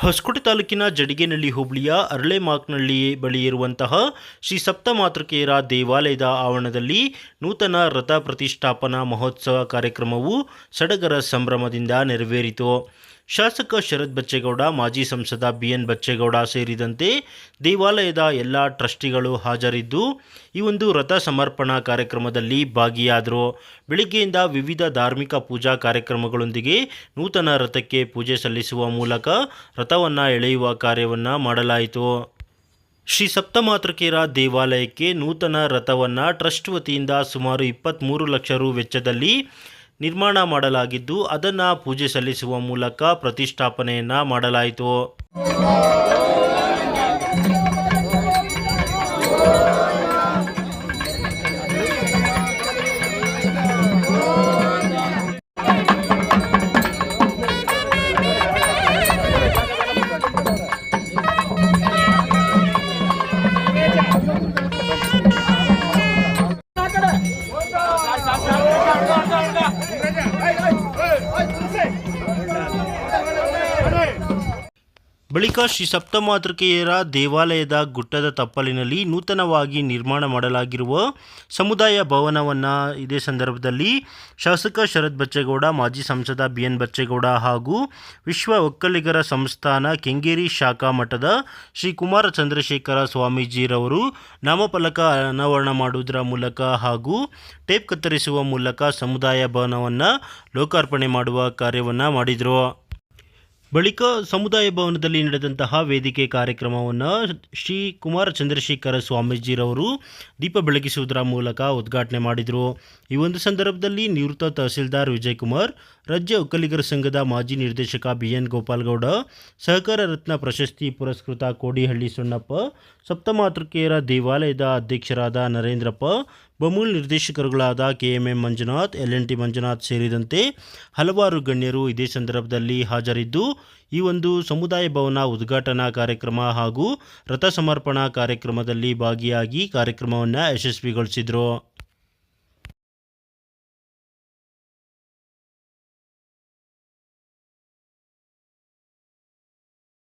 ಹೊಸಕೋಟೆ ತಾಲೂಕಿನ ಜಡಿಗೇನಹಳ್ಳಿ ಹೋಬಳಿಯ ಅರಳೆಮಾಕ್ನಹಳ್ಳಿ ಬಳಿ ಇರುವಂತಹ ಶ್ರೀ ಸಪ್ತಮಾತೃಕೆಯರ ದೇವಾಲಯದ ಆವರಣದಲ್ಲಿ ನೂತನ ರಥ ಪ್ರತಿಷ್ಠಾಪನಾ ಮಹೋತ್ಸವ ಕಾರ್ಯಕ್ರಮವು ಸಡಗರ ಸಂಭ್ರಮದಿಂದ ನೆರವೇರಿತು. ಶಾಸಕ ಶರತ್ ಬಚ್ಚೇಗೌಡ, ಮಾಜಿ ಸಂಸದ ಬಿಎನ್ ಬಚ್ಚೇಗೌಡ ಸೇರಿದಂತೆ ದೇವಾಲಯದ ಎಲ್ಲ ಟ್ರಸ್ಟಿಗಳು ಹಾಜರಿದ್ದು, ಈ ಒಂದು ರಥ ಸಮರ್ಪಣಾ ಕಾರ್ಯಕ್ರಮದಲ್ಲಿ ಭಾಗಿಯಾದರು. ಬೆಳಿಗ್ಗೆಯಿಂದ ವಿವಿಧ ಧಾರ್ಮಿಕ ಪೂಜಾ ಕಾರ್ಯಕ್ರಮಗಳೊಂದಿಗೆ ನೂತನ ರಥಕ್ಕೆ ಪೂಜೆ ಸಲ್ಲಿಸುವ ಮೂಲಕ ರಥವನ್ನು ಎಳೆಯುವ ಕಾರ್ಯವನ್ನು ಮಾಡಲಾಯಿತು. ಶ್ರೀ ಸಪ್ತಮಾತೃಕೇರ ದೇವಾಲಯಕ್ಕೆ ನೂತನ ರಥವನ್ನು ಟ್ರಸ್ಟ್ ವತಿಯಿಂದ ಸುಮಾರು ಇಪ್ಪತ್ತ್ಮೂರು ಲಕ್ಷ ರು ವೆಚ್ಚದಲ್ಲಿ ನಿರ್ಮಾಣ ಮಾಡಲಾಗಿದ್ದು ಅದನ್ನು ಪೂಜೆ ಸಲ್ಲಿಸುವ ಮೂಲಕ ಪ್ರತಿಷ್ಠಾಪನೆಯನ್ನ ಮಾಡಲಾಯಿತು. ಬಳಿಕ ಶ್ರೀ ಸಪ್ತಮಾತೃಕೆಯರ ದೇವಾಲಯದ ಗುಟ್ಟದ ತಪ್ಪಲಿನಲ್ಲಿ ನೂತನವಾಗಿ ನಿರ್ಮಾಣ ಮಾಡಲಾಗಿರುವ ಸಮುದಾಯ ಭವನವನ್ನು ಇದೇ ಸಂದರ್ಭದಲ್ಲಿ ಶಾಸಕ ಶರತ್ ಬಚ್ಚೇಗೌಡ, ಮಾಜಿ ಸಂಸದ ಬಿ ಎನ್ ಬಚ್ಚೇಗೌಡ ಹಾಗೂ ವಿಶ್ವ ಒಕ್ಕಲಿಗರ ಸಂಸ್ಥಾನ ಕೆಂಗೇರಿ ಶಾಖಾ ಮಠದ ಶ್ರೀ ಕುಮಾರ ಚಂದ್ರಶೇಖರ ಸ್ವಾಮೀಜಿರವರು ನಾಮಫಲಕ ಅನಾವರಣ ಮಾಡುವುದರ ಮೂಲಕ ಹಾಗೂ ಟೇಪ್ ಕತ್ತರಿಸುವ ಮೂಲಕ ಸಮುದಾಯ ಭವನವನ್ನು ಲೋಕಾರ್ಪಣೆ ಮಾಡುವ ಕಾರ್ಯವನ್ನು ಮಾಡಿದರು. ಬಳಿಕ ಸಮುದಾಯ ಭವನದಲ್ಲಿ ನಡೆದಂತಹ ವೇದಿಕೆ ಕಾರ್ಯಕ್ರಮವನ್ನು ಶ್ರೀ ಕುಮಾರ ಚಂದ್ರಶೇಖರ ಸ್ವಾಮೀಜಿರವರು ದೀಪ ಬೆಳಗಿಸುವುದರ ಮೂಲಕ ಉದ್ಘಾಟನೆ ಮಾಡಿದರು. ಈ ಒಂದು ಸಂದರ್ಭದಲ್ಲಿ ನಿವೃತ್ತ ತಹಸೀಲ್ದಾರ್ ವಿಜಯ್ ಕುಮಾರ್ ರಾಜ್ಯ ಒಕ್ಕಲಿಗರ ಸಂಘದ ಮಾಜಿ ನಿರ್ದೇಶಕ ಬಿ ಎನ್ ಗೋಪಾಲ್ಗೌಡ, ಸಹಕಾರ ರತ್ನ ಪ್ರಶಸ್ತಿ ಪುರಸ್ಕೃತ ಕೋಡಿಹಳ್ಳಿ ಸೊಣ್ಣಪ್ಪ ಸಪ್ತಮಾತೃಕೆಯರ ದೇವಾಲಯದ ಅಧ್ಯಕ್ಷರಾದ Narendrappa Bamul ನಿರ್ದೇಶಕರುಗಳಾದ K M M Manjunath, L N T Manjunath ಸೇರಿದಂತೆ ಹಲವಾರು ಗಣ್ಯರು ಇದೇ ಸಂದರ್ಭದಲ್ಲಿ ಹಾಜರಿದ್ದು, ಈ ಒಂದು ಸಮುದಾಯ ಭವನ ಉದ್ಘಾಟನಾ ಕಾರ್ಯಕ್ರಮ ಹಾಗೂ ರಥ ಸಮರ್ಪಣಾ ಕಾರ್ಯಕ್ರಮದಲ್ಲಿ ಭಾಗಿಯಾಗಿ ಕಾರ್ಯಕ್ರಮವನ್ನು ಯಶಸ್ವಿಗೊಳಿಸಿದರು.